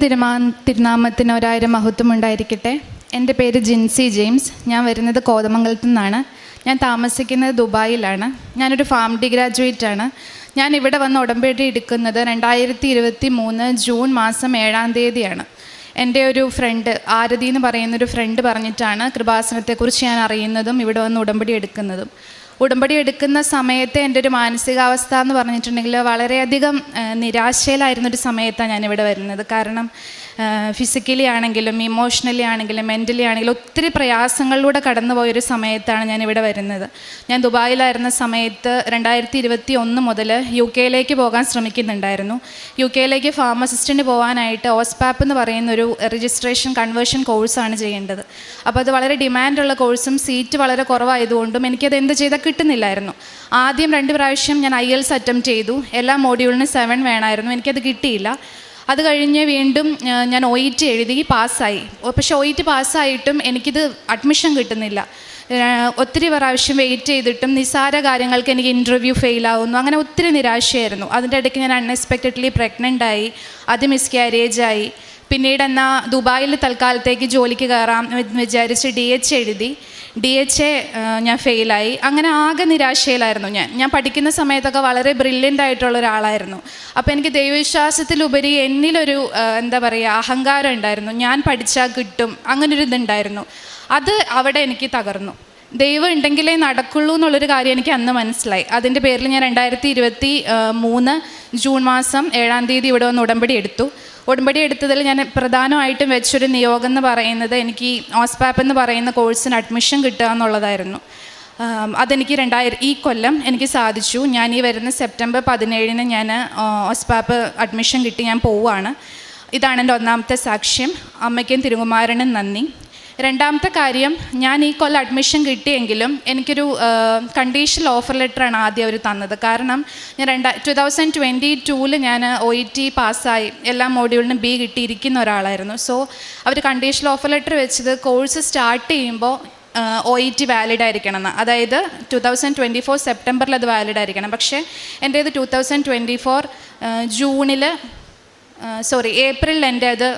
തിരുമാ തിരുനാമത്തിന് ഒരായിരം മഹത്വം ഉണ്ടായിരിക്കട്ടെ. എന്റെ പേര് ജിൻസി ജെയിംസ്. ഞാൻ വരുന്നത് കോതമംഗലത്തു നിന്നാണ്. ഞാൻ താമസിക്കുന്നത് ദുബായിലാണ്. ഞാനൊരു ഫാം ഡി ഗ്രാജുവേറ്റ് ആണ്. ഞാൻ ഇവിടെ വന്ന് ഉടമ്പടി എടുക്കുന്നത് രണ്ടായിരത്തി ഇരുപത്തി മൂന്ന് ജൂൺ മാസം ഏഴാം തീയതിയാണ്. എന്റെ ഒരു ഫ്രണ്ട് ആരതി എന്ന് പറയുന്നൊരു ഫ്രണ്ട് പറഞ്ഞിട്ടാണ് കൃപാസനത്തെക്കുറിച്ച് ഞാൻ അറിയുന്നതും ഇവിടെ വന്ന് ഉടമ്പടി എടുക്കുന്നതും. ഉടമ്പടി എടുക്കുന്ന സമയത്തെ എന്റെ ഒരു മാനസികാവസ്ഥ എന്ന് പറഞ്ഞിട്ടുണ്ടെങ്കിൽ വളരെയധികം നിരാശയിലായിരുന്നൊരു സമയത്താണ് ഞാനിവിടെ വരുന്നത്. കാരണം ഫിസിക്കലി ആണെങ്കിലും ഇമോഷണലി ആണെങ്കിലും മെന്റലി ആണെങ്കിലും ഒത്തിരി പ്രയാസങ്ങളിലൂടെ കടന്നു പോയൊരു സമയത്താണ് ഇവിടെ വരുന്നത്. ഞാൻ ദുബായിലായിരുന്ന സമയത്ത് രണ്ടായിരത്തി ഇരുപത്തി ഒന്ന് മുതൽ യു കെയിലേക്ക് പോകാൻ ശ്രമിക്കുന്നുണ്ടായിരുന്നു. യു കെയിലേക്ക് ഫാർമസിസ്റ്റിന് പോകാനായിട്ട് ഓസ്പാപ്പ് എന്ന് പറയുന്ന ഒരു രജിസ്ട്രേഷൻ കൺവേർഷൻ കോഴ്സാണ് ചെയ്യേണ്ടത്. അപ്പോൾ അത് വളരെ ഡിമാൻഡുള്ള കോഴ്സും സീറ്റ് വളരെ കുറവായതുകൊണ്ടും എനിക്കത് എന്ത് ചെയ്താൽ കിട്ടുന്നില്ലായിരുന്നു. ആദ്യം രണ്ട് പ്രാവശ്യം ഞാൻ ഐ എൽസ് അറ്റംപ്റ്റ് ചെയ്തു. എല്ലാ മോഡ്യൂളിനും സെവൻ വേണമായിരുന്നു. എനിക്കത് കിട്ടിയില്ല. അത് കഴിഞ്ഞ് വീണ്ടും ഞാൻ ഒ ഇ ടി എഴുതി പാസ്സായി. പക്ഷേ ഒ ഇ ടി പാസ്സായിട്ടും എനിക്കിത് അഡ്മിഷൻ കിട്ടുന്നില്ല. ഒത്തിരി പ്രാവശ്യം വെയിറ്റ് ചെയ്തിട്ടും നിസാര കാര്യങ്ങൾക്ക് എനിക്ക് ഇന്റർവ്യൂ ഫെയിലാവുന്നു അങ്ങനെ ഒത്തിരി നിരാശയായിരുന്നു. അതിന്റെ ഇടയ്ക്ക് ഞാൻ അൺഎക്സ്പെക്റ്റഡ്ലി പ്രഗ്നന്റ് ആയി അത് മിസ്കാരേജ് ആയി. പിന്നീട് എന്നാൽ ദുബായിൽ തൽക്കാലത്തേക്ക് ജോലിക്ക് കയറാം വിചാരിച്ച് ഡി എച്ച് എഴുതി. ഡി എച്ച് എ ഞാൻ ഫെയിലായി. അങ്ങനെ ആകെ നിരാശയിലായിരുന്നു ഞാൻ. ഞാൻ പഠിക്കുന്ന സമയത്തൊക്കെ വളരെ ബ്രില്യന്റ് ആയിട്ടുള്ള ഒരാളായിരുന്നു. അപ്പോൾ എനിക്ക് ദൈവവിശ്വാസത്തിലുപരി എന്നിലൊരു എന്താ പറയുക അഹങ്കാരം ഉണ്ടായിരുന്നു. ഞാൻ പഠിച്ചാൽ കിട്ടും. അങ്ങനൊരു ഇതുണ്ടായിരുന്നു. അത് അവിടെ എനിക്ക് തകർന്നു. ദൈവം ഉണ്ടെങ്കിലേ നടക്കുള്ളൂ എന്നുള്ളൊരു കാര്യം എനിക്ക് അന്ന് മനസ്സിലായി. അതിന്റെ പേരിൽ ഞാൻ രണ്ടായിരത്തി ഇരുപത്തി മൂന്ന് ജൂൺ മാസം ഏഴാം തീയതി ഇവിടെ വന്ന് ഉടമ്പടി എടുത്തു. ഉടമ്പടി എടുത്തതിൽ ഞാൻ പ്രധാനമായിട്ടും വെച്ചൊരു നിയോഗം എന്ന് പറയുന്നത് എനിക്ക് ഓസ്പാപ്പ് എന്ന് പറയുന്ന കോഴ്സിന് അഡ്മിഷൻ കിട്ടുക എന്നുള്ളതായിരുന്നു. അതെനിക്ക് രണ്ടായിരം ഈ കൊല്ലം എനിക്ക് സാധിച്ചു. ഞാൻ ഈ വരുന്ന സെപ്റ്റംബർ പതിനേഴിന് ഞാൻ ഓസ്പാപ്പ് അഡ്മിഷൻ കിട്ടി ഞാൻ പോവുകയാണ് ഇതാണ് എന്റെ ഒന്നാമത്തെ സാക്ഷ്യം. അമ്മയ്ക്കും തിരുകുമാരനും നന്ദി. രണ്ടാമത്തെ കാര്യം ഞാൻ ഈ കൊല്ലം അഡ്മിഷൻ കിട്ടിയെങ്കിലും എനിക്കൊരു കണ്ടീഷണൽ ഓഫർ ലെറ്ററാണ് ആദ്യം അവർ തന്നത്. കാരണം ഞാൻ രണ്ടാ ടു തൗസൻഡ് ട്വന്റി ടൂവിൽ ഞാൻ ഒ ഇ ടി പാസ്സായി എല്ലാ മോഡ്യൂളിനും ബി കിട്ടിയിരിക്കുന്ന ഒരാളായിരുന്നു. സോ അവർ കണ്ടീഷണൽ ഓഫർ ലെറ്റർ വെച്ചത് കോഴ്സ് സ്റ്റാർട്ട് ചെയ്യുമ്പോൾ ഒ ഇ ടി വാലിഡ് ആയിരിക്കണം എന്ന് അതായത് ടു തൗസൻഡ് ട്വന്റി ഫോർ സെപ്റ്റംബറിൽ അത് വാലിഡ് ആയിരിക്കണം. പക്ഷേ എന്റേത് ടു തൗസൻഡ് ട്വന്റി ഫോർ ജൂണിൽ സോറി ഏപ്രിലിൽ എന്റെ അത്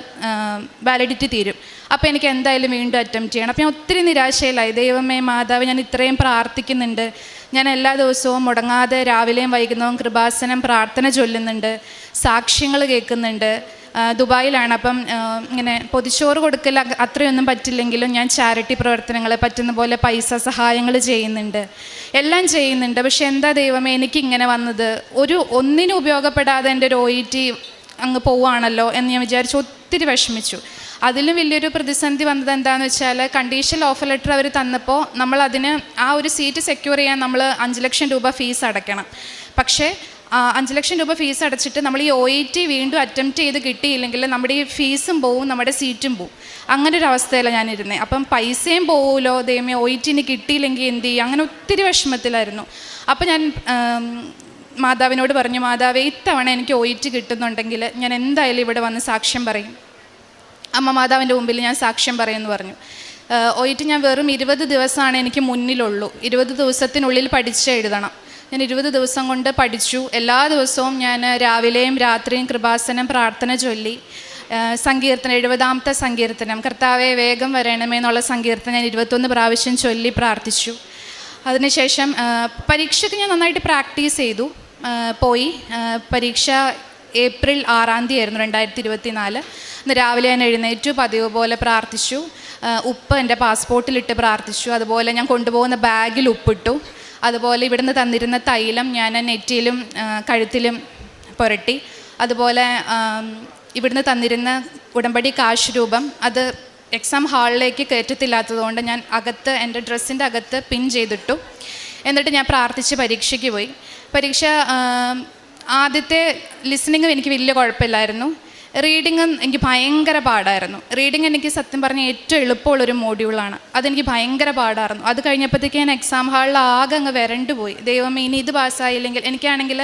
വാലിഡിറ്റി തീരും. അപ്പോൾ എനിക്ക് എന്തായാലും വീണ്ടും അറ്റംപ്റ്റ് ചെയ്യണം. അപ്പോൾ ഞാൻ ഒത്തിരി നിരാശയിലായി. ദൈവമേ മാതാവ് ഞാൻ ഇത്രയും പ്രാർത്ഥിക്കുന്നുണ്ട്. ഞാൻ എല്ലാ ദിവസവും മുടങ്ങാതെ രാവിലെയും വൈകുന്നേരവും കൃപാസനം പ്രാർത്ഥന ചൊല്ലുന്നുണ്ട്. സാക്ഷ്യങ്ങൾ കേൾക്കുന്നുണ്ട്. ദുബായിലാണ്. അപ്പം ഇങ്ങനെ പൊതിച്ചോറ് കൊടുക്കൽ അത്രയൊന്നും പറ്റില്ലെങ്കിലും ഞാൻ ചാരിറ്റി പ്രവർത്തനങ്ങൾ പറ്റുന്ന പോലെ പൈസ സഹായങ്ങൾ ചെയ്യുന്നുണ്ട്. എല്ലാം ചെയ്യുന്നുണ്ട്. പക്ഷെ എന്താ ദൈവമേ എനിക്കിങ്ങനെ വന്നത്? ഒരു ഒന്നിനും ഉപയോഗപ്പെടാതെ എന്റെ ഒരു ഒ ഇ ടി അങ്ങ് പോവുകയാണല്ലോ എന്ന് ഞാൻ വിചാരിച്ചു ഒത്തിരി വിഷമിച്ചു. അതിലും വലിയൊരു പ്രതിസന്ധി വന്നത് എന്താണെന്ന് വെച്ചാൽ കണ്ടീഷണൽ ഓഫർ ലെറ്റർ അവർ തന്നപ്പോൾ നമ്മൾ അതിന് ആ ഒരു സീറ്റ് സെക്യൂർ ചെയ്യാൻ നമ്മൾ അഞ്ച് ലക്ഷം രൂപ ഫീസ് അടയ്ക്കണം. പക്ഷേ അഞ്ച് ലക്ഷം രൂപ ഫീസ് അടച്ചിട്ട് നമ്മൾ ഈ ഒ ഇ ടി വീണ്ടും അറ്റംപ്റ്റ് ചെയ്ത് കിട്ടിയില്ലെങ്കിൽ നമ്മുടെ ഈ ഫീസും പോവും നമ്മുടെ സീറ്റും പോവും. അങ്ങനെ ഒരു അവസ്ഥയിലാണ് ഞാനിരുന്നത് അപ്പം പൈസയും പോവുമല്ലോ ദൈവമേ ഒ ഇ ടിന് കിട്ടിയില്ലെങ്കിൽ എന്ത് ചെയ്യും? അങ്ങനെ ഒത്തിരി വിഷമത്തിലായിരുന്നു. അപ്പം ഞാൻ മാതാവിനോട് പറഞ്ഞു മാതാവേ ഇത്തവണ എനിക്ക് ഒയിറ്റ് ഇ കിട്ടുന്നുണ്ടെങ്കിൽ ഞാൻ എന്തായാലും ഇവിടെ വന്ന് സാക്ഷ്യം പറയും. അമ്മ മാതാവിന്റെ മുമ്പിൽ ഞാൻ സാക്ഷ്യം പറയുമെന്ന് പറഞ്ഞു. ഒയിറ്റ് ഞാൻ വെറും ഇരുപത് ദിവസമാണ് എനിക്ക് മുന്നിലുള്ളൂ. ഇരുപത് ദിവസത്തിനുള്ളിൽ പഠിച്ച് എഴുതണം. ഞാൻ ഇരുപത് ദിവസം കൊണ്ട് പഠിച്ചു. എല്ലാ ദിവസവും ഞാൻ രാവിലെയും രാത്രിയും കൃപാസനം പ്രാർത്ഥന ചൊല്ലി. സങ്കീർത്തനം എഴുപതാമത്തെ സങ്കീർത്തനം കർത്താവെ വേഗം വരണമേ എന്നുള്ള സങ്കീർത്തനം ഞാൻ ഇരുപത്തൊന്ന് പ്രാവശ്യം ചൊല്ലി പ്രാർത്ഥിച്ചു. അതിനുശേഷം പരീക്ഷയ്ക്ക് ഞാൻ നന്നായിട്ട് പ്രാക്ടീസ് ചെയ്തു. പോയി. പരീക്ഷ ഏപ്രിൽ ആറാം തീയതി ആയിരുന്നു രണ്ടായിരത്തി ഇരുപത്തി നാല് ഇന്ന് രാവിലെ ഞാൻ എഴുന്നേറ്റു പതിവ് പോലെ പ്രാർത്ഥിച്ചു. ഉപ്പ് എന്റെ പാസ്പോർട്ടിലിട്ട് പ്രാർത്ഥിച്ചു. അതുപോലെ ഞാൻ കൊണ്ടുപോകുന്ന ബാഗിൽ ഉപ്പിട്ടു. അതുപോലെ ഇവിടുന്ന് തന്നിരുന്ന തൈലം ഞാൻ നെറ്റിയിലും കഴുത്തിലും പുരട്ടി. അതുപോലെ ഇവിടുന്ന് തന്നിരുന്ന ഉടമ്പടി കാശ് രൂപം അത് എക്സാം ഹാളിലേക്ക് കയറ്റത്തില്ലാത്തതുകൊണ്ട് ഞാൻ അകത്ത് എന്റെ ഡ്രസ്സിന്റെ അകത്ത് പിൻ ചെയ്തിട്ടു. എന്നിട്ട് ഞാൻ പ്രാർത്ഥിച്ച് പരീക്ഷയ്ക്ക് പോയി. പരീക്ഷ ആദ്യത്തെ ലിസണിങ്ങും എനിക്ക് വലിയ കുഴപ്പമില്ലായിരുന്നു. റീഡിങ്ങും എനിക്ക് ഭയങ്കര പാടായിരുന്നു. റീഡിങ് എനിക്ക് സത്യം പറഞ്ഞാൽ ഏറ്റവും എളുപ്പമുള്ളൊരു മോഡ്യൂളാണ് അതെനിക്ക് ഭയങ്കര പാടായിരുന്നു. അത് കഴിഞ്ഞപ്പോഴത്തേക്ക് ഞാൻ എക്സാം ഹാളിൽ ആകെ അങ്ങ് വരണ്ടു പോയി. ദൈവമേ ഇനി ഇത് പാസ്സായില്ലെങ്കിൽ എനിക്കാണെങ്കിൽ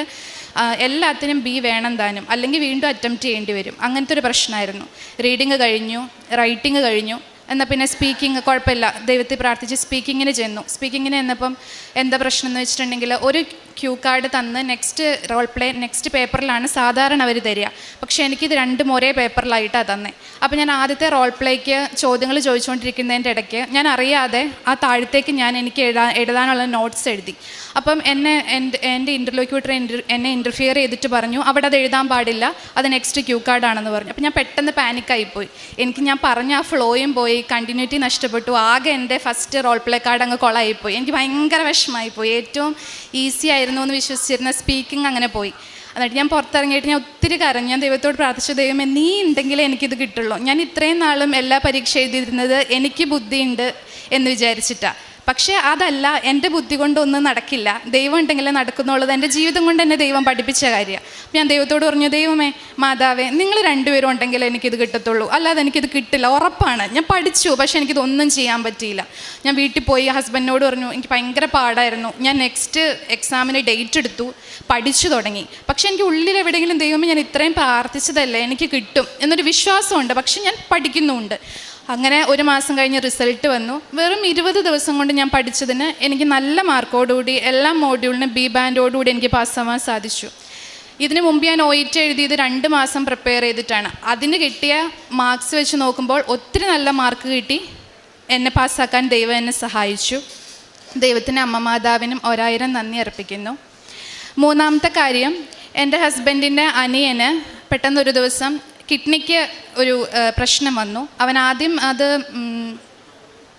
എല്ലാത്തിനും ബി വേണം താനും. അല്ലെങ്കിൽ വീണ്ടും അറ്റംപ്റ്റ് ചെയ്യേണ്ടി വരും. അങ്ങനത്തെ ഒരു പ്രശ്നമായിരുന്നു. റീഡിങ് കഴിഞ്ഞു റൈറ്റിംഗ് കഴിഞ്ഞു. എന്നാൽ പിന്നെ സ്പീക്കിംഗ് കുഴപ്പമില്ല. ദൈവത്തെ പ്രാർത്ഥിച്ച് സ്പീക്കിങ്ങിന് ചെന്നു. സ്പീക്കിങ്ങിന് ചെന്നപ്പം എന്താ പ്രശ്നം എന്ന് വെച്ചിട്ടുണ്ടെങ്കിൽ ഒരു ക്യൂ കാർഡ് തന്ന് നെക്സ്റ്റ് റോൾ പ്ലേ നെക്സ്റ്റ് പേപ്പറിലാണ് സാധാരണ അവർ തരിക. പക്ഷേ എനിക്കിത് രണ്ടും ഒരേ പേപ്പറിലായിട്ടാണ് തന്നെ. അപ്പോൾ ഞാൻ ആദ്യത്തെ റോൾ പ്ലേക്ക് ചോദ്യങ്ങൾ ചോദിച്ചുകൊണ്ടിരിക്കുന്നതിന്റെ ഇടയ്ക്ക് ഞാൻ അറിയാതെ ആ താഴത്തേക്ക് ഞാൻ എനിക്ക് എഴുതാൻ എഴുതാനുള്ള നോട്ട്സ് എഴുതി. അപ്പം എന്നെ എന്റെ എന്റെ ഇന്റർലോക്യൂട്ടർ എന്നെ ഇന്റർഫിയർ ചെയ്തിട്ട് പറഞ്ഞു അവിടെ അത് എഴുതാൻ പാടില്ല അത് നെക്സ്റ്റ് ക്യൂ കാർഡാണെന്ന് പറഞ്ഞു. അപ്പോൾ ഞാൻ പെട്ടെന്ന് പാനിക്കായിപ്പോയി എനിക്ക് ഞാൻ പറഞ്ഞ ആ ഫ്ലോയും പോയി കണ്ടിന്യൂറ്റി നഷ്ടപ്പെട്ടു. ആകെ എന്റെ ഫസ്റ്റ് റോൾ പ്ലേ കാർഡ് അങ്ങ് കൊളായിപ്പോയി. എനിക്ക് ഭയങ്കര വിഷമമായിപ്പോയി. ഏറ്റവും ഈസി ആയിരുന്നു എന്ന് വിശ്വസിച്ചിരുന്ന സ്പീക്കിംഗ് അങ്ങനെ പോയി. എന്നിട്ട് ഞാൻ പുറത്തിറങ്ങിയിട്ട് ഞാൻ ഒത്തിരി കരഞ്ഞു. ഞാൻ ദൈവത്തോട് പ്രാർത്ഥിച്ചു ദൈവമേ നീ ഉണ്ടെങ്കിലേ എനിക്കിത് കിട്ടുള്ളൂ. ഞാൻ ഇത്രയും നാളും എല്ലാ പരീക്ഷ എഴുതിയിരുന്നത് എനിക്ക് ബുദ്ധിയുണ്ട് എന്ന് വിചാരിച്ചിട്ടാണ് പക്ഷേ അതല്ല എന്റെ ബുദ്ധി കൊണ്ടൊന്നും നടക്കില്ല. ദൈവം ഉണ്ടെങ്കിലേ നടക്കുന്നുള്ളത് എന്റെ ജീവിതം കൊണ്ട് എന്നെ ദൈവം പഠിപ്പിച്ച കാര്യമാണ്. ഞാൻ ദൈവത്തോട് പറഞ്ഞു ദൈവമേ മാതാവേ നിങ്ങൾ രണ്ടുപേരും ഉണ്ടെങ്കിലേ എനിക്കിത് കിട്ടത്തുള്ളൂ. അല്ലാതെ എനിക്കിത് കിട്ടില്ല. ഉറപ്പാണ്. ഞാൻ പഠിച്ചു പക്ഷേ എനിക്കിതൊന്നും ചെയ്യാൻ പറ്റിയില്ല. ഞാൻ വീട്ടിൽ പോയി ഹസ്ബൻഡിനോട് പറഞ്ഞു എനിക്ക് ഭയങ്കര പാടായിരുന്നു. ഞാൻ നെക്സ്റ്റ് എക്സാമിന് ഡേറ്റ് എടുത്തു പഠിച്ചു തുടങ്ങി. പക്ഷേ എനിക്ക് ഉള്ളിൽ എവിടെയെങ്കിലും ദൈവമേ ഞാൻ ഇത്രയും പ്രാർത്ഥിച്ചതല്ലേ എനിക്ക് കിട്ടും എന്നൊരു വിശ്വാസമുണ്ട്. പക്ഷേ ഞാൻ പഠിക്കുന്നുമുണ്ട്. അങ്ങനെ ഒരു മാസം കഴിഞ്ഞ് റിസൾട്ട് വന്നു. വെറും ഇരുപത് ദിവസം കൊണ്ട് ഞാൻ പഠിച്ചതിന് എനിക്ക് നല്ല മാർക്കോടുകൂടി എല്ലാ മോഡ്യൂളിനും ബി ബാൻഡോടുകൂടി എനിക്ക് പാസ്സാവാൻ സാധിച്ചു. ഇതിനു മുമ്പ് ഞാൻ ഒ ഇറ്റ് എഴുതിയത് രണ്ട് മാസം പ്രിപ്പയർ ചെയ്തിട്ടാണ്. അതിന് കിട്ടിയ മാർക്സ് വെച്ച് നോക്കുമ്പോൾ ഒത്തിരി നല്ല മാർക്ക് കിട്ടി. എന്നെ പാസ്സാക്കാൻ ദൈവം എന്നെ സഹായിച്ചു. ദൈവത്തിന് അമ്മ മാതാവിനും ഒരായിരം നന്ദി അർപ്പിക്കുന്നു. മൂന്നാമത്തെ കാര്യം എന്റെ ഹസ്ബൻഡിന്റെ അനിയന് പെട്ടെന്നൊരു ദിവസം കിഡ്നിക്ക് ഒരു പ്രശ്നം വന്നു. അവൻ ആദ്യം അത്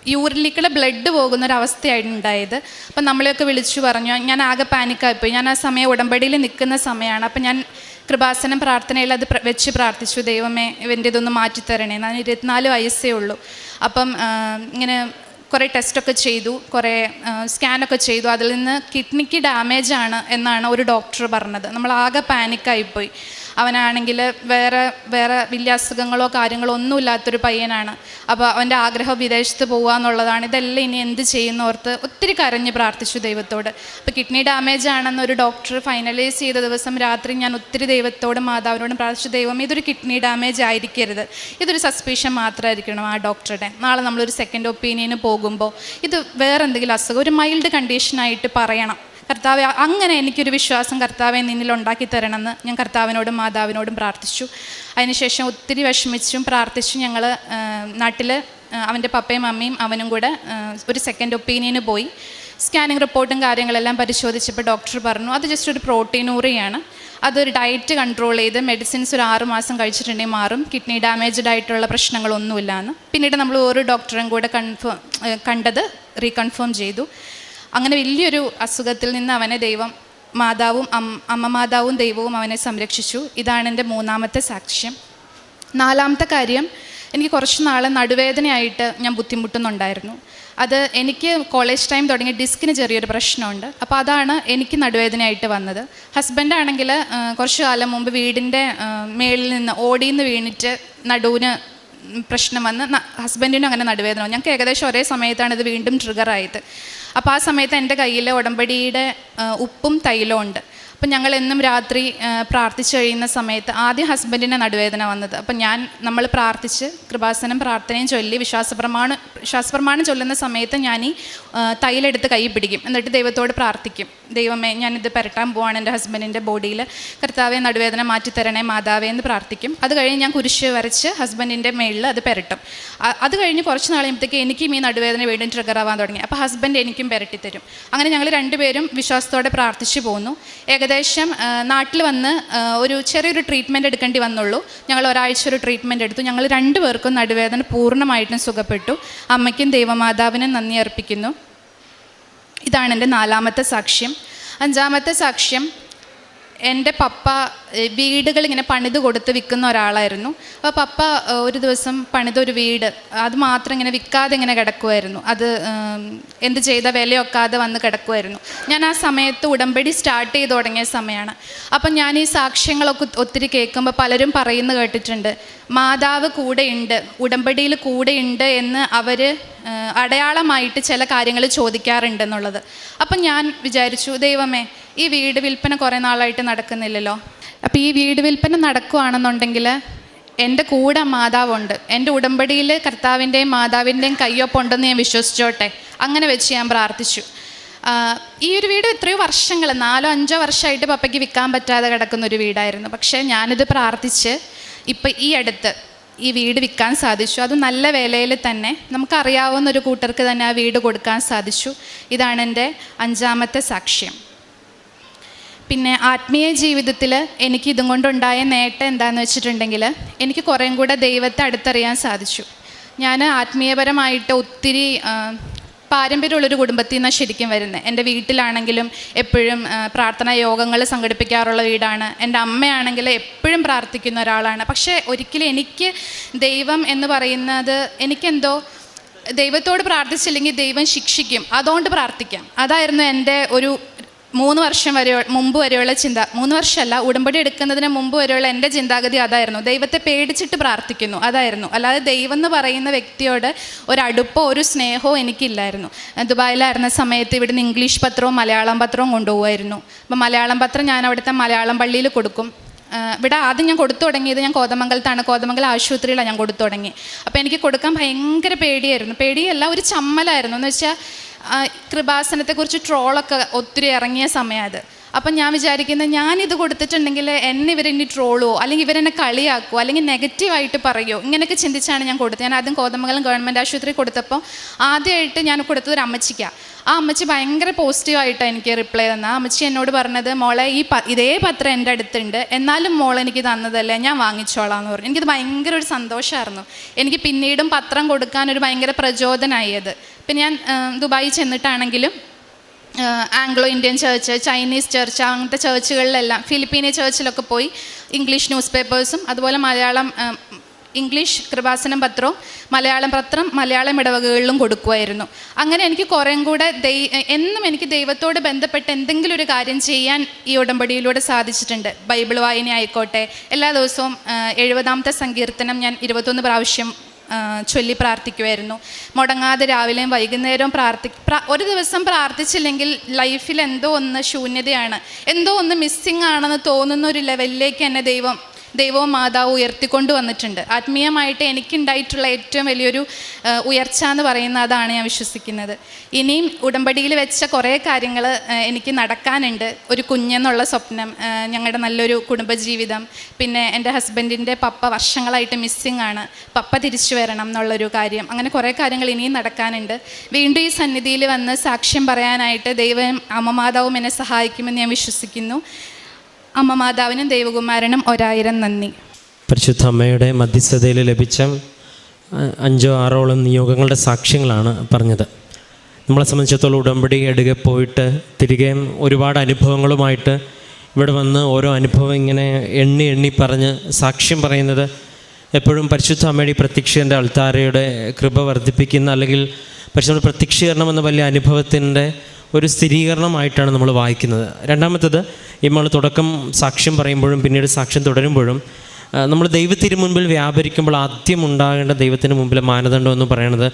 യൂറിലേക്കുള്ള ബ്ലഡ് പോകുന്ന ഒരു അവസ്ഥയായിരുന്നു ഉണ്ടായത് അപ്പം നമ്മളെയൊക്കെ വിളിച്ചു പറഞ്ഞു ഞാൻ ആകെ പാനിക്കായിപ്പോയി. ഞാൻ ആ സമയം ഉടമ്പടിയിൽ നിൽക്കുന്ന സമയമാണ്. അപ്പം ഞാൻ കൃപാസനം പ്രാർത്ഥനയിൽ അത് വെച്ച് പ്രാർത്ഥിച്ചു ദൈവമേ ഇവന്റെ ഇതൊന്ന് മാറ്റിത്തരണേ. ഞാൻ ഇരുപത്തിനാല് വയസ്സേ ഉള്ളൂ. അപ്പം ഇങ്ങനെ കുറേ ടെസ്റ്റൊക്കെ ചെയ്തു കുറേ സ്കാനൊക്കെ ചെയ്തു. അതിൽ നിന്ന് കിഡ്നിക്ക് ഡാമേജ് ആണ് എന്നാണ് ഒരു ഡോക്ടർ പറഞ്ഞത്. നമ്മൾ ആകെ പാനിക്കായിപ്പോയി. അവനാണെങ്കിൽ വേറെ വേറെ വലിയ അസുഖങ്ങളോ കാര്യങ്ങളോ ഒന്നും ഇല്ലാത്തൊരു പയ്യനാണ്. അപ്പോൾ അവന്റെ ആഗ്രഹം വിദേശത്ത് പോകുക എന്നുള്ളതാണ്. ഇതെല്ലാം ഇനി എന്ത് ചെയ്യുന്നോർത്ത് ഒത്തിരി കരഞ്ഞ് പ്രാർത്ഥിച്ചു ദൈവത്തോട്. അപ്പോൾ കിഡ്നി ഡാമേജ് ആണെന്ന് ഒരു ഡോക്ടർ ഫൈനലൈസ് ചെയ്ത ദിവസം രാത്രി ഞാൻ ഒത്തിരി ദൈവത്തോടും മാതാവിനോടും പ്രാർത്ഥിച്ചു ദൈവം ഇതൊരു കിഡ്നി ഡാമേജ് ആയിരിക്കരുത്. ഇതൊരു സസ്പീഷൻ മാത്രമായിരിക്കണം ആ ഡോക്ടറുടെ. നാളെ നമ്മളൊരു സെക്കൻഡ് ഒപ്പീനിയന് പോകുമ്പോൾ ഇത് വേറെ എന്തെങ്കിലും അസുഖം ഒരു മൈൽഡ് കണ്ടീഷനായിട്ട് പറയണം. കർത്താവ് അങ്ങനെ എനിക്കൊരു വിശ്വാസം കർത്താവെ നിന്നിൽ ഉണ്ടാക്കി തരണമെന്ന് ഞാൻ കർത്താവിനോടും മാതാവിനോടും പ്രാർത്ഥിച്ചു. അതിനുശേഷം ഒത്തിരി വിഷമിച്ചും പ്രാർത്ഥിച്ചും ഞങ്ങൾ നാട്ടിൽ അവന്റെ പപ്പയും അമ്മയും അവനും കൂടെ ഒരു സെക്കൻഡ് ഒപ്പീനിയന് പോയി. സ്കാനിങ് റിപ്പോർട്ടും കാര്യങ്ങളെല്ലാം പരിശോധിച്ചപ്പോൾ ഡോക്ടർ പറഞ്ഞു അത് ജസ്റ്റ് ഒരു പ്രോട്ടീനൂറിയാണ് അതൊരു ഡയറ്റ് കൺട്രോൾ ചെയ്ത് മെഡിസിൻസ് ഒരു ആറ് മാസം കഴിച്ചിട്ടുണ്ടെങ്കിൽ മാറും. കിഡ്നി ഡാമേജ്ഡ് ആയിട്ടുള്ള പ്രശ്നങ്ങളൊന്നുമില്ലാന്ന്. പിന്നീട് നമ്മൾ ഓരോ ഡോക്ടറും കൂടെ കൺഫേം കണ്ടത് റീകൺഫേം ചെയ്തു. അങ്ങനെ വലിയൊരു അസുഖത്തിൽ നിന്ന് അവനെ ദൈവം മാതാവും അമ്മ മാതാവും ദൈവവും അവനെ സംരക്ഷിച്ചു. ഇതാണ് എന്റെ മൂന്നാമത്തെ സാക്ഷ്യം. നാലാമത്തെ കാര്യം എനിക്ക് കുറച്ച് നാൾ നടുവേദനയായിട്ട് ഞാൻ ബുദ്ധിമുട്ടുന്നുണ്ടായിരുന്നു. അത് എനിക്ക് കോളേജ് ടൈം തുടങ്ങിയ ഡിസ്കിന് ചെറിയൊരു പ്രശ്നമുണ്ട്. അപ്പോൾ അതാണ് എനിക്ക് നടുവേദനയായിട്ട് വന്നത്. ഹസ്ബൻഡ് ആണെങ്കിൽ കുറച്ച് കാലം മുമ്പ് വീടിന്റെ മേളിൽ നിന്ന് ഓടിയിൽ വീണിട്ട് നടുവിന് പ്രശ്നം വന്ന് ഹസ്ബൻഡിനും അങ്ങനെ നടുവേദന. ഞങ്ങൾക്ക് ഏകദേശം ഒരേ സമയത്താണ് ഇത് വീണ്ടും ട്രിഗർ ആയത്. അപ്പോൾ ആ സമയത്ത് എന്റെ കയ്യിൽ ഉടമ്പടിയുടെ ഉപ്പും തൈലവും ഉണ്ട്. അപ്പം ഞങ്ങൾ എന്നും രാത്രി പ്രാർത്ഥിച്ചു കഴിയുന്ന സമയത്ത് ആദ്യം ഹസ്ബൻഡിന്റെ നടുവേദന വന്നത്. അപ്പം ഞാൻ നമ്മൾ പ്രാർത്ഥിച്ച് കൃപാസനം പ്രാർത്ഥനയും ചൊല്ലി വിശ്വാസപ്രമാണം വിശ്വാസപ്രമാണം ചൊല്ലുന്ന സമയത്ത് ഞാൻ ഈ തൈലെടുത്ത് കൈ പിടിക്കും. എന്നിട്ട് ദൈവത്തോട് പ്രാർത്ഥിക്കും. ദൈവമേ ഞാനിത് പുരട്ടാൻ പോവാണ് എന്റെ ഹസ്ബൻഡിന്റെ ബോഡിയിൽ കർത്താവെ നടുവേദന മാറ്റിത്തരണേ മാതാവേ എന്ന് പ്രാർത്ഥിക്കും. അത് കഴിഞ്ഞ് ഞാൻ കുരിശ് വരച്ച് ഹസ്ബൻഡിന്റെ മേളിൽ അത് പുരട്ടും. അത് കഴിഞ്ഞ് കുറച്ച് നാൾ കഴിയുമ്പോഴത്തേക്ക് എനിക്കും ഈ നടുവേദന വീണ്ടും ട്രിഗർ ആവാൻ തുടങ്ങി. അപ്പോൾ ഹസ്ബൻഡ് എനിക്കും പെരട്ടിത്തരും തരും. അങ്ങനെ ഞങ്ങൾ രണ്ടുപേരും വിശ്വാസത്തോടെ പ്രാർത്ഥിച്ചു പോന്നു. ഏകദേശം നാട്ടിൽ വന്ന് ഒരു ചെറിയൊരു ട്രീറ്റ്മെന്റ് എടുക്കേണ്ടി വന്നുള്ളൂ. ഞങ്ങൾ ഒരാഴ്ച ഒരു ട്രീറ്റ്മെന്റ് എടുത്തു. ഞങ്ങൾ രണ്ടുപേർക്കും നടുവേദന പൂർണമായിട്ടും സുഖപ്പെട്ടു. അമ്മയ്ക്കും ദൈവമാതാവിനും നന്ദി അർപ്പിക്കുന്നു. ഇതാണ് എന്റെ നാലാമത്തെ സാക്ഷ്യം. അഞ്ചാമത്തെ സാക്ഷ്യം എന്റെ പപ്പ വീടുകൾ ഇങ്ങനെ പണിത് കൊടുത്ത് വിൽക്കുന്ന ഒരാളായിരുന്നു. അപ്പോൾ പപ്പ ഒരു ദിവസം പണിതൊരു വീട് അത് മാത്രം ഇങ്ങനെ വിൽക്കാതെ ഇങ്ങനെ കിടക്കുമായിരുന്നു അത് എന്ത് ചെയ്ത വിലയൊക്കാതെ വന്ന് കിടക്കുമായിരുന്നു ഞാൻ ആ സമയത്ത് ഉടമ്പടി സ്റ്റാർട്ട് ചെയ്ത് തുടങ്ങിയ സമയമാണ്. അപ്പം ഞാൻ ഈ സാക്ഷ്യങ്ങളൊക്കെ ഒത്തിരി കേൾക്കുമ്പോൾ പലരും പറയുന്ന കേട്ടിട്ടുണ്ട് മാതാവ് കൂടെയുണ്ട് ഉടമ്പടിയിൽ കൂടെയുണ്ട് എന്ന് അവർ അടയാളമായിട്ട് ചില കാര്യങ്ങൾ ചോദിക്കാറുണ്ടെന്നുള്ളത്. അപ്പം ഞാൻ വിചാരിച്ചു ദൈവമേ ഈ വീട് വിൽപ്പന കുറേ നാളായിട്ട് നടക്കുന്നില്ലല്ലോ. അപ്പോൾ ഈ വീട് വിൽപ്പന നടക്കുകയാണെന്നുണ്ടെങ്കിൽ എന്റെ കൂടെ മാതാവുണ്ട്. എന്റെ ഉടമ്പടിയിൽ കർത്താവിന്റെയും മാതാവിന്റെയും കയ്യൊപ്പുണ്ടെന്ന് ഞാൻ വിശ്വസിച്ചോട്ടെ. അങ്ങനെ വെച്ച് ഞാൻ പ്രാർത്ഥിച്ചു. ഈ ഒരു വീട് എത്രയോ വർഷങ്ങൾ നാലോ അഞ്ചോ വർഷമായിട്ട് പപ്പയ്ക്ക് വിൽക്കാൻ പറ്റാതെ കിടക്കുന്ന ഒരു വീടായിരുന്നു. പക്ഷേ ഞാനിത് പ്രാർത്ഥിച്ച് ഇപ്പം ഈ അടുത്ത് ഈ വീട് വിൽക്കാൻ സാധിച്ചു. അത് നല്ല വിലയിൽ തന്നെ നമുക്കറിയാവുന്ന ഒരു കൂട്ടർക്ക് തന്നെ ആ വീട് കൊടുക്കാൻ സാധിച്ചു. ഇതാണ് എന്റെ അഞ്ചാമത്തെ സാക്ഷ്യം. പിന്നെ ആത്മീയ ജീവിതത്തിൽ എനിക്ക് ഇതും കൊണ്ടുണ്ടായ നേട്ടം എന്താണെന്ന് വെച്ചിട്ടുണ്ടെങ്കിൽ എനിക്ക് കുറേം കൂടെ ദൈവത്തെ അടുത്തറിയാൻ സാധിച്ചു. ഞാൻ ആത്മീയപരമായിട്ട് ഒത്തിരി പാരമ്പര്യമുള്ളൊരു കുടുംബത്തിൽ നിന്നാണ് ശരിക്കും വരുന്നത്. എന്റെ വീട്ടിലാണെങ്കിലും എപ്പോഴും പ്രാർത്ഥനാ യോഗങ്ങൾ സംഘടിപ്പിക്കാറുള്ള വീടാണ്. എന്റെ അമ്മയാണെങ്കിൽ എപ്പോഴും പ്രാർത്ഥിക്കുന്ന ഒരാളാണ്. പക്ഷേ ഒരിക്കലും എനിക്ക് ദൈവം എന്ന് പറയുന്നത് എനിക്കെന്തോ ദൈവത്തോട് പ്രാർത്ഥിച്ചില്ലെങ്കിൽ ദൈവം ശിക്ഷിക്കും. അതുകൊണ്ട് പ്രാർത്ഥിക്കാം. അതായിരുന്നു എന്റെ ഒരു മൂന്ന് വർഷം വരെ മുമ്പ് വരെയുള്ള ചിന്ത. മൂന്ന് വർഷമല്ല ഉടമ്പടി എടുക്കുന്നതിന് മുമ്പ് വരെയുള്ള എന്റെ ചിന്താഗതി അതായിരുന്നു. ദൈവത്തെ പേടിച്ചിട്ട് പ്രാർത്ഥിക്കുന്നു അതായിരുന്നു. അല്ലാതെ ദൈവം എന്ന് പറയുന്ന വ്യക്തിയോട് ഒരടുപ്പോ ഒരു സ്നേഹമോ എനിക്കില്ലായിരുന്നു. ദുബായിലായിരുന്ന സമയത്ത് ഇവിടുന്ന് ഇംഗ്ലീഷ് പത്രവും മലയാളം പത്രവും കൊണ്ടുപോകുമായിരുന്നു അപ്പം മലയാളം പത്രം ഞാൻ അവിടുത്തെ മലയാളം പള്ളിയിൽ കൊടുക്കും. ഇവിടെ ആദ്യം ഞാൻ കൊടുത്തു തുടങ്ങിയത് ഞാൻ കോതമംഗലത്താണ്. കോതമംഗലം ആശുപത്രിയിലാണ് ഞാൻ കൊടുത്തു തുടങ്ങി. അപ്പോൾ എനിക്ക് കൊടുക്കാൻ ഭയങ്കര പേടിയായിരുന്നു. പേടിയല്ല ഒരു ചമ്മലായിരുന്നു. എന്ന് വെച്ചാൽ കൃപാസനത്തെക്കുറിച്ച് ട്രോളൊക്കെ ഒത്തിരി ഇറങ്ങിയ സമയം അത്. അപ്പം ഞാൻ വിചാരിക്കുന്നത് ഞാനിത് കൊടുത്തിട്ടുണ്ടെങ്കിൽ എന്നെ ഇവരെന്നെ ട്രോളോ അല്ലെങ്കിൽ ഇവരെന്നെ കളിയാക്കുമോ അല്ലെങ്കിൽ നെഗറ്റീവായിട്ട് പറയുമോ ഇങ്ങനെയൊക്കെ ചിന്തിച്ചാണ് ഞാൻ കൊടുത്തത്. ഞാൻ ആദ്യം കോതമംഗലം ഗവൺമെന്റ് ആശുപത്രി കൊടുത്തപ്പോൾ ആദ്യമായിട്ട് ഞാൻ കൊടുത്തത് ഒരു അമ്മച്ചിക്കാണ് ആ അമ്മച്ചി ഭയങ്കര പോസിറ്റീവായിട്ടാണ് എനിക്ക് റിപ്ലൈ തന്നത്. ആ അമ്മച്ചി എന്നോട് പറഞ്ഞത് മോളെ ഈ ഇതേ പത്രം എന്റെ അടുത്തുണ്ട്. എന്നാലും മോൾ എനിക്ക് തന്നതല്ലേ ഞാൻ വാങ്ങിച്ചോളാം എന്ന് പറഞ്ഞു. എനിക്കത് ഭയങ്കര ഒരു സന്തോഷമായിരുന്നു എനിക്ക് പിന്നീടും പത്രം കൊടുക്കാൻ ഒരു ഭയങ്കര പ്രചോദനമായത് പിന്നെ ഞാൻ Dubai ചെന്നിട്ടാണെങ്കിലും Anglo Indian church Chinese church അങ്ങനത്തെ ചർച്ചുകളിലെല്ലാം ഫിലിപ്പീനി ചർച്ചിലൊക്കെ പോയി ഇംഗ്ലീഷ് ന്യൂസ് പേപ്പേഴ്സും അതുപോലെ മലയാളം ഇംഗ്ലീഷ് കൃപാസനം പത്രവും മലയാളം പത്രം മലയാളം ഇടവകകളിലും കൊടുക്കുമായിരുന്നു. അങ്ങനെ എനിക്ക് കുറേം കൂടെ ദൈ എന്നും എനിക്ക് ദൈവത്തോട് ബന്ധപ്പെട്ട് എന്തെങ്കിലും ഒരു കാര്യം ചെയ്യാൻ ഈ ഉടമ്പടിയിലൂടെ സാധിച്ചിട്ടുണ്ട്. ബൈബിൾ വായന ആയിക്കോട്ടെ എല്ലാ ദിവസവും എഴുപതാമത്തെ സങ്കീർത്തനം ഞാൻ ഇരുപത്തൊന്ന് പ്രാവശ്യം ചൊല്ലി പ്രാർത്ഥിക്കുമായിരുന്നു മുടങ്ങാതെ രാവിലെയും വൈകുന്നേരവും പ്രാർത്ഥി പ്രാ- ഒരു ദിവസം പ്രാർത്ഥിച്ചില്ലെങ്കിൽ ലൈഫിൽ എന്തോ ഒന്ന് ശൂന്യതയാണ് എന്തോ ഒന്ന് മിസ്സിങ് ആണെന്ന് തോന്നുന്ന ഒരു ലെവലിലേക്ക് എന്നെ ദൈവം ദൈവവും മാതാവും ഉയർത്തിക്കൊണ്ട് വന്നിട്ടുണ്ട്. ആത്മീയമായിട്ട് എനിക്കുണ്ടായിട്ടുള്ള ഏറ്റവും വലിയൊരു ഉയർച്ച എന്ന് പറയുന്ന അതാണ് ഞാൻ വിശ്വസിക്കുന്നത്. ഇനിയും ഉടമ്പടിയിൽ വെച്ച കുറേ കാര്യങ്ങൾ എനിക്ക് നടക്കാനുണ്ട്. ഒരു കുഞ്ഞെന്നുള്ള സ്വപ്നം ഞങ്ങളുടെ നല്ലൊരു കുടുംബജീവിതം പിന്നെ എന്റെ ഹസ്ബൻഡിന്റെ പപ്പ വർഷങ്ങളായിട്ട് മിസ്സിങ് ആണ്. പപ്പ തിരിച്ചു വരണം എന്നുള്ളൊരു കാര്യം. അങ്ങനെ കുറേ കാര്യങ്ങൾ ഇനിയും നടക്കാനുണ്ട്. വീണ്ടും ഈ സന്നിധിയിൽ വന്ന് സാക്ഷ്യം പറയാനായിട്ട് ദൈവം അമ്മമാതാവും എന്നെ സഹായിക്കുമെന്ന് ഞാൻ വിശ്വസിക്കുന്നു. അമ്മ മാതാവിനും ദൈവകുമാരനും ഒരായിരം നന്ദി. പരിശുദ്ധ അമ്മയുടെ മധ്യസ്ഥതയിൽ ലഭിച്ച അഞ്ചോ ആറോളം നിയോഗങ്ങളുടെ സാക്ഷ്യങ്ങളാണ് പറഞ്ഞത്. നമ്മളെ സംബന്ധിച്ചിടത്തോളം ഉടമ്പടി എടുകെ പോയിട്ട് തിരികെ ഒരുപാട് അനുഭവങ്ങളുമായിട്ട് ഇവിടെ വന്ന് ഓരോ അനുഭവം ഇങ്ങനെ എണ്ണി എണ്ണി പറഞ്ഞ് സാക്ഷ്യം പറയുന്നത് എപ്പോഴും പരിശുദ്ധ അമ്മയുടെ ഈ പ്രത്യക്ഷന്റെ അൾത്താരയുടെ കൃപ വർദ്ധിപ്പിക്കുന്ന അല്ലെങ്കിൽ പരിശുദ്ധ പ്രത്യക്ഷീകരണം എന്ന വലിയ അനുഭവത്തിന്റെ ഒരു സ്ഥിരീകരണമായിട്ടാണ് നമ്മൾ വായിക്കുന്നത്. രണ്ടാമത്തത് നമ്മൾ തുടക്കം സാക്ഷ്യം പറയുമ്പോഴും പിന്നീട് സാക്ഷ്യം തുടരുമ്പോഴും നമ്മൾ ദൈവത്തിന് മുൻപിൽ വ്യാപരിക്കുമ്പോൾ ആദ്യം ഉണ്ടാകേണ്ട ദൈവത്തിന് മുമ്പിലെ മാനദണ്ഡം എന്ന് പറയുന്നത്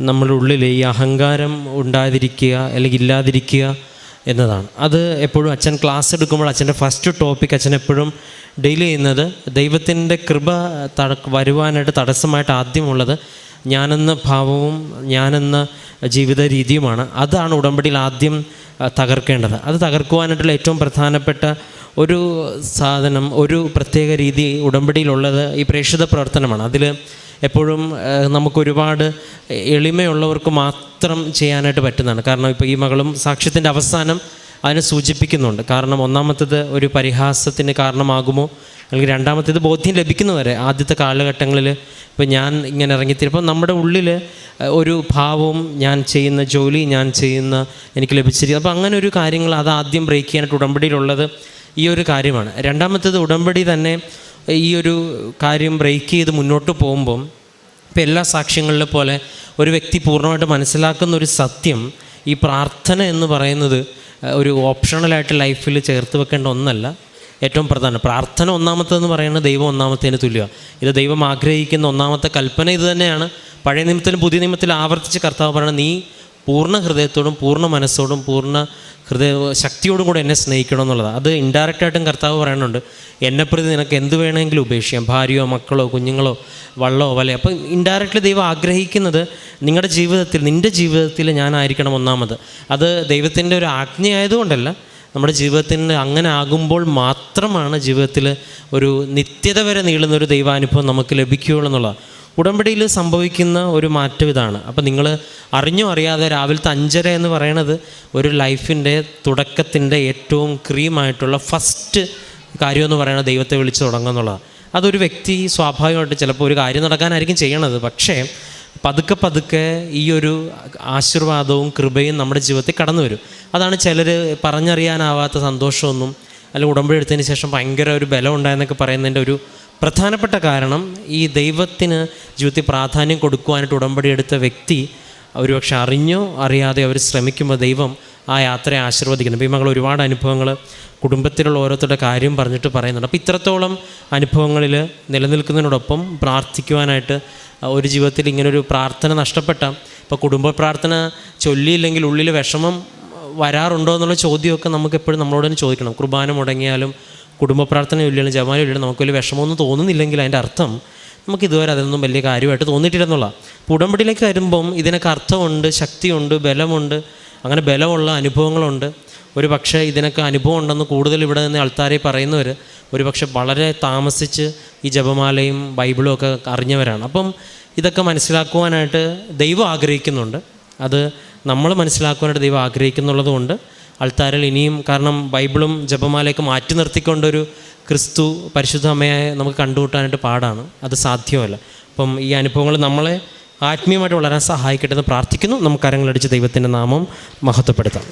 നമ്മുടെ ഉള്ളിൽ ഈ അഹങ്കാരം ഉണ്ടാതിരിക്കുക അല്ലെങ്കിൽ ഇല്ലാതിരിക്കുക എന്നതാണ്. അത് എപ്പോഴും അച്ഛൻ ക്ലാസ് എടുക്കുമ്പോൾ അച്ഛന്റെ ഫസ്റ്റ് ടോപ്പിക് അച്ഛൻ എപ്പോഴും ഡെയിലി ചെയ്യുന്നത് ദൈവത്തിന്റെ കൃപ തട വരുവാനായിട്ട് തടസ്സമായിട്ട് ആദ്യമുള്ളത് ഞാനെന്ന ഭാവവും ഞാനെന്ന ജീവിത രീതിയുമാണ് അതാണ് ഉടമ്പടിയിൽ ആദ്യം തകർക്കേണ്ടത്. അത് തകർക്കുവാനായിട്ടുള്ള ഏറ്റവും പ്രധാനപ്പെട്ട ഒരു സാധനം ഒരു പ്രത്യേക രീതി ഉടമ്പടിയിലുള്ളത് ഈ പ്രേക്ഷിത പ്രവർത്തനമാണ്. അതിൽ എപ്പോഴും നമുക്കൊരുപാട് എളിമയുള്ളവർക്ക് മാത്രം ചെയ്യാനായിട്ട് പറ്റുന്നതാണ്. കാരണം ഇപ്പോൾ ഈ മകളും സാക്ഷ്യത്തിന്റെ അവസാനം അതിനെ സൂചിപ്പിക്കുന്നുണ്ട്. കാരണം ഒന്നാമത്തേത് ഒരു പരിഹാസത്തിന് കാരണമാകുമോ? അല്ലെങ്കിൽ രണ്ടാമത്തേത് ബോധ്യം ലഭിക്കുന്നവരെ ആദ്യത്തെ കാലഘട്ടങ്ങളിൽ ഇപ്പോൾ ഞാൻ ഇങ്ങനെ ഇറങ്ങിത്തിരിപ്പോൾ നമ്മുടെ ഉള്ളിൽ ഒരു ഭാവവും ഞാൻ ചെയ്യുന്ന ജോലി ഞാൻ ചെയ്യുന്ന എനിക്ക് ലഭിച്ചിരിക്കുന്നത് അപ്പോൾ അങ്ങനെ ഒരു കാര്യങ്ങൾ അത് ആദ്യം ബ്രേക്ക് ചെയ്യാനായിട്ട് ഉടമ്പടിയിലുള്ളത് ഈ ഒരു കാര്യമാണ്. രണ്ടാമത്തേത് ഉടമ്പടി തന്നെ ഈ ഒരു കാര്യം ബ്രേക്ക് ചെയ്ത് മുന്നോട്ട് പോകുമ്പം ഇപ്പം എല്ലാ സാക്ഷ്യങ്ങളിലെ പോലെ ഒരു വ്യക്തി പൂർണമായിട്ട് മനസ്സിലാക്കുന്ന ഒരു സത്യം ഈ പ്രാർത്ഥന എന്ന് പറയുന്നത് ഒരു ഓപ്ഷണലായിട്ട് ലൈഫിൽ ചേർത്ത് വെക്കേണ്ട ഒന്നല്ല. ഏറ്റവും പ്രധാനം പ്രാർത്ഥന ഒന്നാമത്തെന്ന് പറയുന്നത് ദൈവം ഒന്നാമത്തേന് തുല്യമാണ് ഇത് ദൈവം ആഗ്രഹിക്കുന്ന ഒന്നാമത്തെ കൽപ്പന ഇത് തന്നെയാണ്. പഴയ നിയമത്തിലും പുതിയ നിയമത്തിലും ആവർത്തിച്ച് കർത്താവ് പറയുന്നത് നീ പൂർണ ഹൃദയത്തോടും പൂർണ മനസ്സോടും പൂർണ ഹൃദയ ശക്തിയോടും കൂടെ എന്നെ സ്നേഹിക്കണം എന്നുള്ളതാണ്. അത് ഇൻഡയറക്റ്റായിട്ടും കർത്താവ് പറയുന്നുണ്ട് എന്നെ പ്രതി നിനക്ക് എന്ത് വേണമെങ്കിലും ഉപേക്ഷിക്കാം. ഭാര്യയോ മക്കളോ കുഞ്ഞുങ്ങളോ വള്ളോ വലയോ. അപ്പം ഇൻഡയറക്റ്റ്ലി ദൈവം ആഗ്രഹിക്കുന്നത് നിങ്ങളുടെ ജീവിതത്തിൽ നിന്റെ ജീവിതത്തിൽ ഞാനായിരിക്കണം ഒന്നാമത്. അത് ദൈവത്തിന്റെ ഒരു ആജ്ഞയായതുകൊണ്ടല്ല. നമ്മുടെ ജീവിതത്തിന് അങ്ങനെ ആകുമ്പോൾ മാത്രമാണ് ജീവിതത്തിൽ ഒരു നിത്യത വരെ നീളുന്ന ഒരു ദൈവാനുഭവം നമുക്ക് ലഭിക്കുകയുള്ളൂ എന്നുള്ളതാണ്. ഉടമ്പടിയിൽ സംഭവിക്കുന്ന ഒരു മാറ്റം ഇതാണ്. അപ്പം നിങ്ങൾ അറിഞ്ഞോ അറിയാതെ രാവിലത്തെ അഞ്ചര എന്ന് പറയണത് ഒരു ലൈഫിന്റെ തുടക്കത്തിന്റെ ഏറ്റവും ക്രീമായിട്ടുള്ള ഫസ്റ്റ് കാര്യമെന്ന് പറയുന്നത് ദൈവത്തെ വിളിച്ച് തുടങ്ങുക എന്നുള്ളതാണ്. അതൊരു വ്യക്തി സ്വാഭാവികമായിട്ട് ചിലപ്പോൾ ഒരു കാര്യം നടക്കാനായിരിക്കും ചെയ്യണത്. പക്ഷേ പതുക്കെ പതുക്കെ ഈ ഒരു ആശീർവാദവും കൃപയും നമ്മുടെ ജീവിതത്തിൽ കടന്നു വരും. അതാണ് ചിലർ പറഞ്ഞറിയാനാവാത്ത സന്തോഷമൊന്നും അല്ലെങ്കിൽ ഉടമ്പടി എടുത്തതിന് ശേഷം ഭയങ്കര ഒരു ബലം ഉണ്ടായെന്നൊക്കെ പറയുന്നതിന്റെ ഒരു പ്രധാനപ്പെട്ട കാരണം ഈ ദൈവത്തിന് ജീവിതത്തിൽ പ്രാധാന്യം കൊടുക്കുവാനായിട്ട് ഉടമ്പടി എടുത്ത വ്യക്തി ഒരുപക്ഷെ അറിഞ്ഞോ അറിയാതെ അവർ ശ്രമിക്കുമ്പോൾ ദൈവം ആ യാത്രയെ ആശീർവദിക്കുന്നു. അപ്പോൾ ഈ മകൾ ഒരുപാട് അനുഭവങ്ങൾ കുടുംബത്തിലുള്ള ഓരോരുത്തരുടെ കാര്യം പറഞ്ഞിട്ട് പറയുന്നുണ്ട്. അപ്പോൾ ഇത്രത്തോളം അനുഭവങ്ങളിൽ നിലനിൽക്കുന്നതിനോടൊപ്പം പ്രാർത്ഥിക്കുവാനായിട്ട് ഒരു ജീവിതത്തിൽ ഇങ്ങനൊരു പ്രാർത്ഥന നഷ്ടപ്പെട്ട ഇപ്പോൾ കുടുംബ പ്രാർത്ഥന ചൊല്ലിയില്ലെങ്കിൽ ഉള്ളിൽ വിഷമം വരാറുണ്ടോ എന്നുള്ള ചോദ്യമൊക്കെ നമുക്ക് എപ്പോഴും നമ്മളോട് തന്നെ ചോദിക്കണം. കുർബാന മുടങ്ങിയാലും കുടുംബ പ്രാർത്ഥന ചൊല്ലിയാലും ജമാന ചൊല്ലിയാലും നമുക്ക് വലിയ വിഷമമൊന്നും തോന്നുന്നില്ലെങ്കിൽ അതിന്റെ അർത്ഥം നമുക്ക് ഇതുവരെ അതിനൊന്നും വലിയ കാര്യമായിട്ട് തോന്നിയിട്ടില്ലെന്നുള്ള. അപ്പോൾ ഉടമ്പടിയിലേക്ക് വരുമ്പം ഇതിനൊക്കെ അർത്ഥമുണ്ട് ശക്തിയുണ്ട് ബലമുണ്ട് അങ്ങനെ ബലമുള്ള അനുഭവങ്ങളുണ്ട്. ഒരു പക്ഷേ ഇതിനൊക്കെ അനുഭവം ഉണ്ടെന്ന് കൂടുതൽ ഇവിടെ നിന്ന് ആൾക്കാരെ പറയുന്നവർ ഒരു പക്ഷേ വളരെ താമസിച്ച് ഈ ജപമാലയും ബൈബിളും ഒക്കെ അറിഞ്ഞവരാണ്. അപ്പം ഇതൊക്കെ മനസ്സിലാക്കുവാനായിട്ട് ദൈവം ആഗ്രഹിക്കുന്നുണ്ട്. അത് നമ്മൾ മനസ്സിലാക്കുവാനായിട്ട് ദൈവം ആഗ്രഹിക്കുന്നുള്ളത് കൊണ്ട് ആൾത്താരിൽ ഇനിയും കാരണം ബൈബിളും ജപമാലയൊക്കെ മാറ്റി നിർത്തിക്കൊണ്ടൊരു ക്രിസ്തു പരിശുദ്ധ അമ്മയെ നമുക്ക് കണ്ടുകൂട്ടാനായിട്ട് പാടാണ്. അത് സാധ്യമല്ല. അപ്പം ഈ അനുഭവങ്ങൾ നമ്മളെ ആത്മീയമായിട്ട് വളരാൻ സഹായിക്കട്ടെ എന്ന് പ്രാർത്ഥിക്കുന്നു. നമുക്ക് കരങ്ങളടിച്ച് ദൈവത്തിന്റെ നാമം മഹത്വപ്പെടുത്താം.